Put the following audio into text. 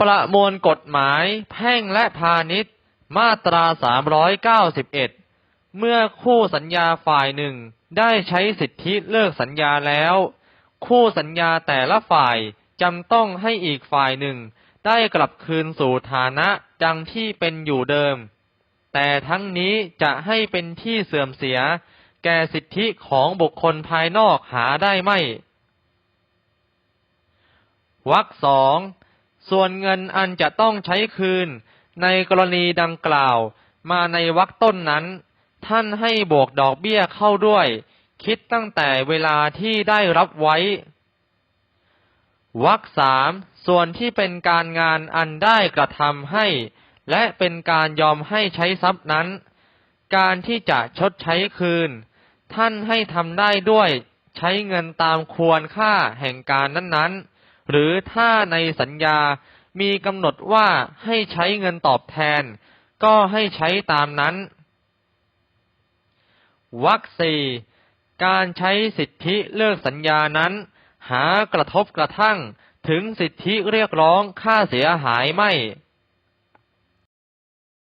ประมวลกฎหมายแพ่งและพาณิชย์ มาตรา 391 เมื่อคู่สัญญาฝ่ายหนึ่งได้ใช้สิทธิเลิกสัญญาแล้ว คู่สัญญาแต่ละฝ่ายจำต้องให้อีกฝ่ายหนึ่ง ได้กลับคืนสู่ฐานะดังที่เป็นอยู่เดิม แต่ทั้งนี้จะให้เป็นที่เสื่อมเสีย แก่สิทธิของบุคคลภายนอกหาได้ไม่วรรคสอง ส่วนเงินอันจะต้องใช้คืนในกรณีดังกล่าวมาในวรรคต้นนั้น ท่านให้บวกดอกเบี้ยเข้าด้วย คิดตั้งแต่เวลาที่ได้รับไว้วรรคสามส่วนที่เป็นการงานอันได้กระทำให้ และเป็นการยอมให้ใช้ทรัพย์นั้น การที่จะชดใช้คืน ท่านให้ทำได้ด้วยใช้เงินตามควรค่าแห่งการนั้นๆ หรือถ้าในสัญญามีกำหนดว่าให้ใช้เงินตอบแทน ก็ให้ใช้ตามนั้นวรรคสี่การใช้สิทธิเลิกสัญญานั้น หากระทบกระทั่งถึงสิทธิเรียกร้องค่าเสียหายไม่